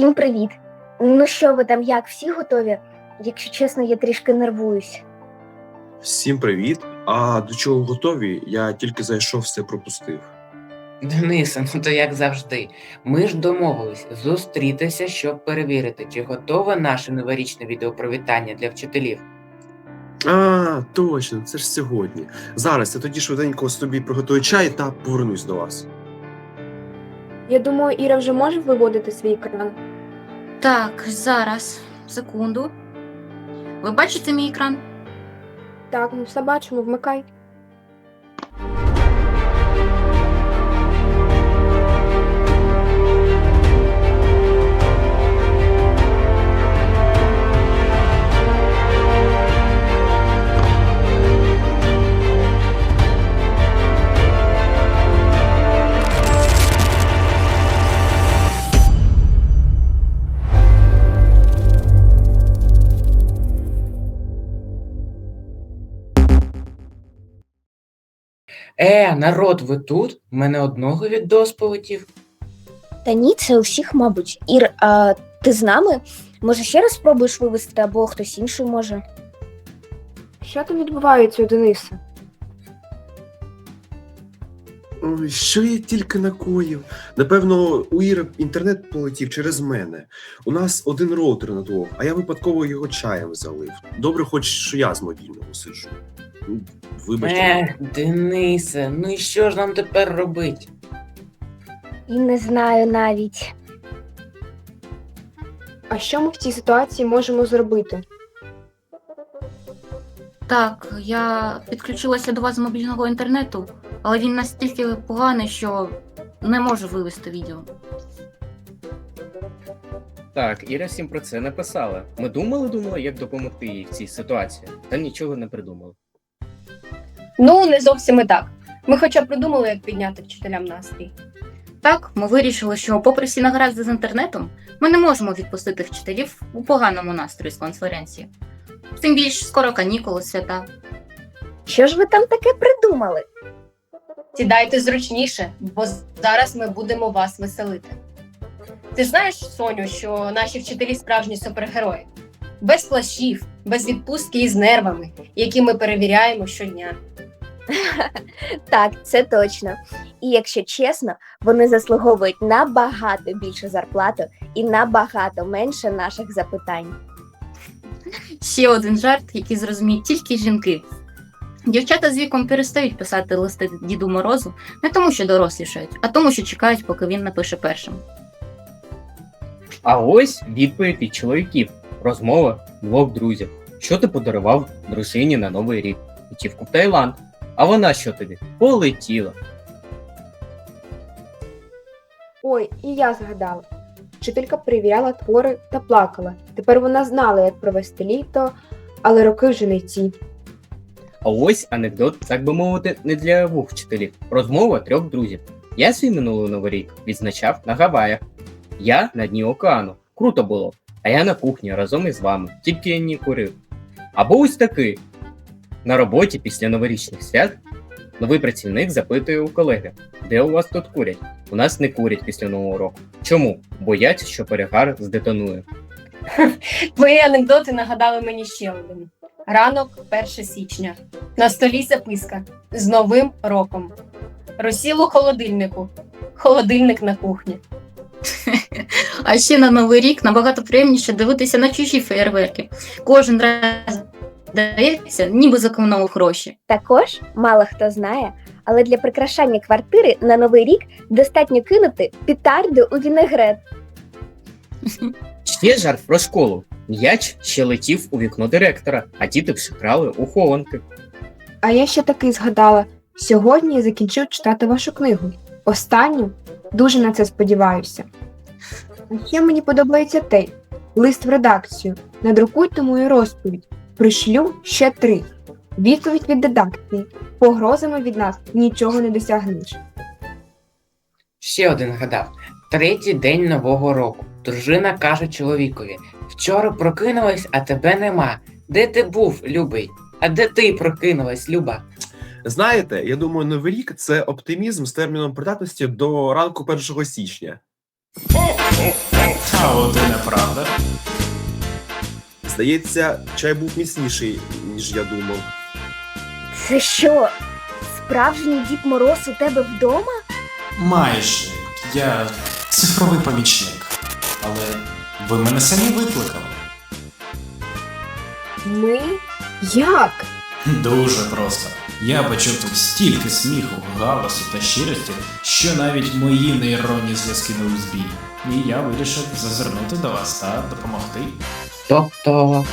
Всім привіт! Ну що ви там, як всі готові? Якщо чесно, я трішки нервуюсь. Всім привіт. А до чого готові? Я тільки зайшов, все пропустив. Денисе, ну то як завжди. Ми ж домовились зустрітися, щоб перевірити, чи готове наше новорічне відеопривітання для вчителів. А, точно, це ж сьогодні. Зараз я тоді швиденько собі приготую чай та повернусь до вас. Я думаю, Іра вже може виводити свій екран. Так, зараз. Секунду. Ви бачите мій екран? Так, ми все бачимо, вмикай. Е, народ, ви тут? У мене одного від полетів. Та ні, це у всіх, мабуть. Ір, а ти з нами? Може, ще раз спробуєш вивезти або хтось інший може? Що там відбувається? Ой, що я тільки накоїв? Напевно, у Іри інтернет полетів через мене. У нас один роутер на двох, а я випадково його чаєм залив. Добре, хоч що я з мобільного сиджу. Ну, Вибачте. Е, Денисе, ну і що ж нам тепер робити? І не знаю навіть. А що ми в цій ситуації можемо зробити? Так, я підключилася до вас з мобільного інтернету, але він настільки поганий, що не можу вивести відео. Так, Іра всім про це написала. Ми думали, думали, як допомогти їй в цій ситуації, та нічого не придумали. Ну, не зовсім і так. Ми хоча б придумали, як підняти вчителям настрій. Так, ми вирішили, що, попри всі нагаразди з інтернетом, ми не можемо відпустити вчителів у поганому настрої з конференції. Тим більш скоро канікули, свята. Що ж ви там таке придумали? Сідайте зручніше, бо зараз ми будемо вас веселити. Ти ж знаєш, Соню, що наші вчителі справжні супергерої. Без плащів, без відпустки і з нервами, які ми перевіряємо щодня. Так, це точно. І якщо чесно, вони заслуговують набагато більше зарплату і набагато менше наших запитань. Ще один жарт, який зрозуміють тільки жінки. Дівчата з віком перестають писати листи Діду Морозу не тому, що дорослішають, а тому, що чекають, поки він напише першим. А ось відповідь від чоловіків. Розмова двох друзів. Що ти подарував дружині на Новий рік? Путівку в Таїланд. А вона що тобі? Полетіла. Ой, і я згадала. Вчителька перевіряла твори та плакала. Тепер вона знала, як провести літо, але роки вже не ті. А ось анекдот, так би мовити, не для двох вчителів. Розмова трьох друзів. Я свій минулий новий рік відзначав на Гаваях. Я на дні океану. Круто було. А я на кухні разом із вами, тільки я не курив. Або ось такий. На роботі після новорічних свят новий працівник запитує у колеги, де у вас тут курять? У нас не курять після нового року. Чому? Бояться, що перегар здетонує. Твої анекдоти нагадали мені ще один. Ранок 1 січня. На столі записка з Новим роком. Розсіл у холодильнику. Холодильник на кухні. А ще на Новий рік набагато приємніше дивитися на чужі феєрверки. Кожен раз здається, ніби зекономив гроші. Також мало хто знає, але для прикрашання квартири на новий рік достатньо кинути пітарду у вінегрет. Ще жарт про школу. М'яч ще летів у вікно директора, а діти вже грали у хованки. А я ще таки згадала: сьогодні я закінчив читати вашу книгу. Останню дуже на це сподіваюся. А ще мені подобається те лист в редакцію. Надрукуйте мою розповідь. Пришлю ще три. Відповідь від редакції. Погрозами від нас нічого не досягнеш. Ще один гадав. Третій день нового року. Дружина каже чоловікові: Вчора прокинулась, а тебе нема. Де ти був, любий? А де ти прокинулась, Люба? Знаєте, я думаю, новий рік це оптимізм з терміном придатності до ранку 1 січня. А от і неправда. Здається, чай був міцніший, ніж я думав. Це що? Справжній Дід Мороз у тебе вдома? Майже. Я цифровий помічник. Але ви мене самі викликали. Ми? Як? Дуже просто. Я почув тут стільки сміху, галасу та щирості, що навіть мої нейронні зв'язки не у збій. І я вирішив зазирнути до вас та допомогти. Тобто,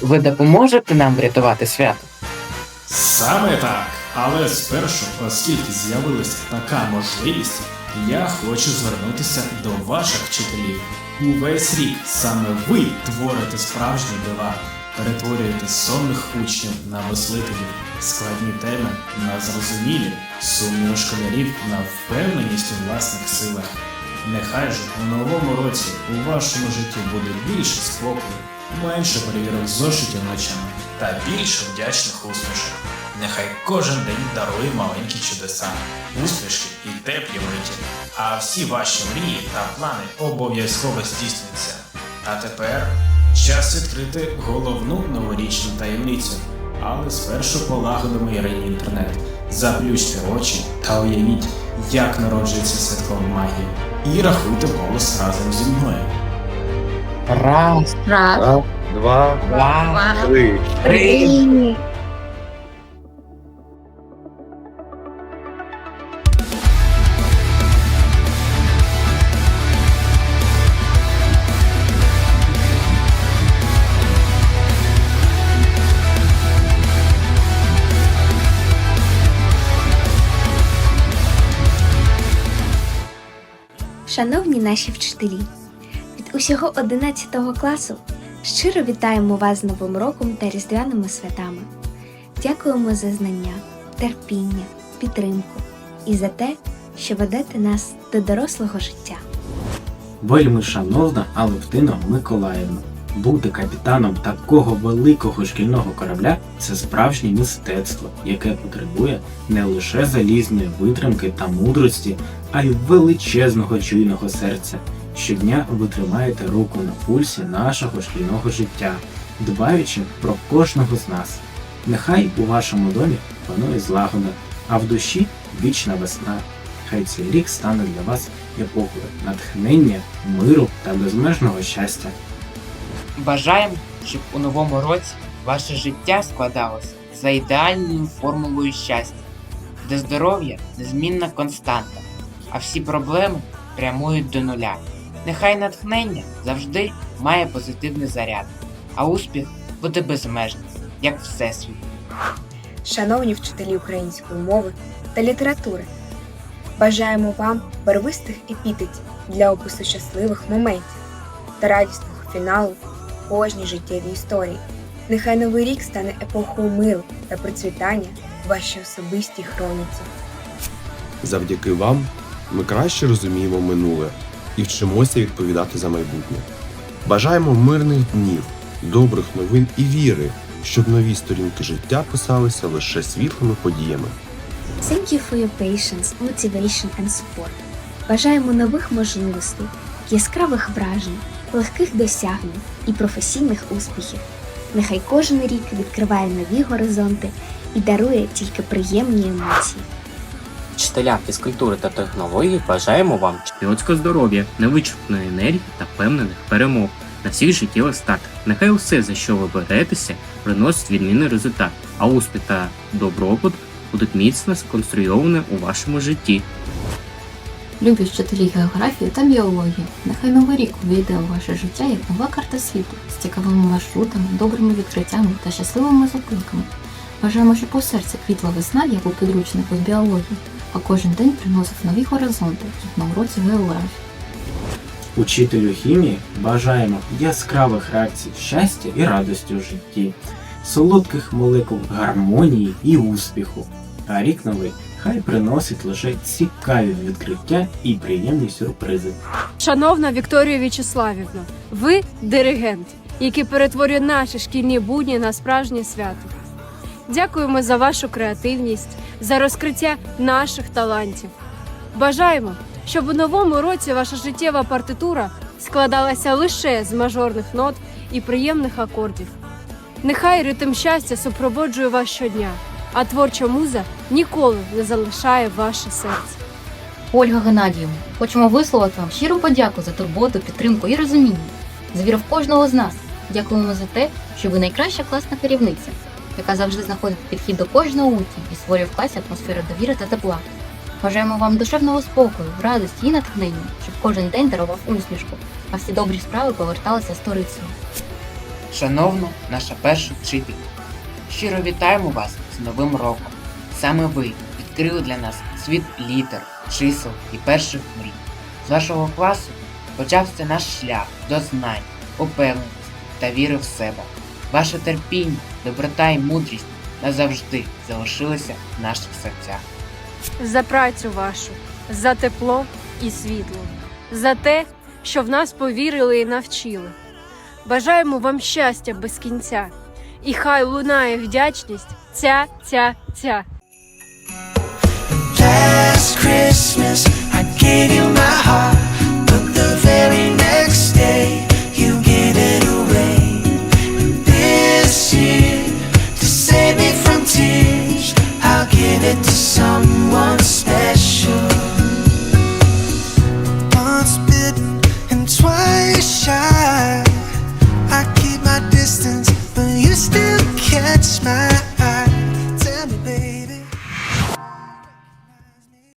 ви допоможете нам врятувати свято? Саме так. Але спершу, оскільки з'явилася така можливість, я хочу звернутися до ваших вчителів. Увесь рік саме ви творите справжні дива, перетворюєте сонних учнів на мислителів, складні теми на зрозумілі, сумні школярів на впевненість у власних силах. Нехай же у новому році у вашому житті буде більше спокою, менше перевірок зошитів ночами та більше вдячних усмішок. Нехай кожен день дарує маленькі чудеса, усмішки і теплі миті, а всі ваші мрії та плани обов'язково здійснюються. А тепер час відкрити головну новорічну таємницю. Але спершу полагодимо Ірині інтернет. Заплющте очі та уявіть, як народжується святкова магія. І рахуйте голос разом зі мною. Раз, Раз, Раз, два, два, три. три. Шановні наші вчителі, від усього 11 класу щиро вітаємо вас з Новим роком та Різдвяними святами. Дякуємо за знання, терпіння, підтримку і за те, що ведете нас до дорослого життя. Вельми шановна Алевтина Миколаївна. Бути капітаном такого великого шкільного корабля це справжнє мистецтво, яке потребує не лише залізної витримки та мудрості, а й величезного чуйного серця. Щодня ви тримаєте руку на пульсі нашого шкільного життя, дбаючи про кожного з нас. Нехай у вашому домі панує злагода, а в душі вічна весна. Хай цей рік стане для вас епохою натхнення, миру та безмежного щастя. Бажаємо, щоб у новому році ваше життя складалося за ідеальною формулою щастя, де здоров'я незмінна константа, а всі проблеми прямують до нуля. Нехай натхнення завжди має позитивний заряд, а успіх буде безмежним, як всесвіт. Шановні вчителі української мови та літератури, бажаємо вам барвистих епітетів для опису щасливих моментів та радісного фіналу кожній життєвій історії. Нехай новий рік стане епохою миру та процвітання в вашій особистій хроніці. Завдяки вам ми краще розуміємо минуле і вчимося відповідати за майбутнє. Бажаємо мирних днів, добрих новин і віри, щоб нові сторінки життя писалися лише світлими подіями. Thank you for your patience, motivation and support. Бажаємо нових можливостей, яскравих вражень, легких досягнень і професійних успіхів. Нехай кожен рік відкриває нові горизонти і дарує тільки приємні емоції. Вчителям фізкультури та технології бажаємо вам чемпіонського здоров'я, невичерпної енергії та впевнених перемог на всіх життєвих статах. Нехай усе, за що ви беретеся, приносить відмінний результат, а успіх та добробут будуть міцно сконструйовані у вашому житті. Любі вчителі географії та біології. Нехай новий рік увійде у ваше життя як нова карта світу з цікавими маршрутами, добрими відкриттями та щасливими зупинками. Бажаємо, щоб у серці квітла весна, як у підручнику з біології, а кожен день приносив нові горизонти, як на уроці географії. Учителю хімії бажаємо яскравих реакцій щастя і радості у житті, солодких молекул гармонії і успіху. А рік новий хай приносить лише цікаві відкриття і приємні сюрпризи. Шановна Вікторія В'ячеславівна, ви диригент, який перетворює наші шкільні будні на справжнє свято. Дякуємо за вашу креативність, за розкриття наших талантів. Бажаємо, щоб у новому році ваша життєва партитура складалася лише з мажорних нот і приємних акордів. Нехай ритм щастя супроводжує вас щодня, а творча муза ніколи не залишає ваше серце. Ольга Геннадіївна, хочемо висловити вам щиру подяку за турботу, підтримку і розуміння. За віру в кожного з нас. Дякуємо за те, що ви найкраща класна керівниця, яка завжди знаходить підхід до кожного учня і створює в класі атмосферу довіри та тепла. Бажаємо вам душевного спокою, радості і натхнення, щоб кожен день дарував усмішку, а всі добрі справи поверталися сторицею. Шановна наша перша вчителька, щиро вітаємо вас Новим роком. Саме ви відкрили для нас світ літер, чисел і перших мрій. З вашого класу почався наш шлях до знань, упевненості та віри в себе. Ваше терпіння, доброта і мудрість назавжди залишилися в наших серцях. За працю вашу, за тепло і світло, за те, що в нас повірили і навчили. Бажаємо вам щастя без кінця, і хай лунає вдячність тя-тя-тя. Last Christmas, I gave you my heart, but the very next day.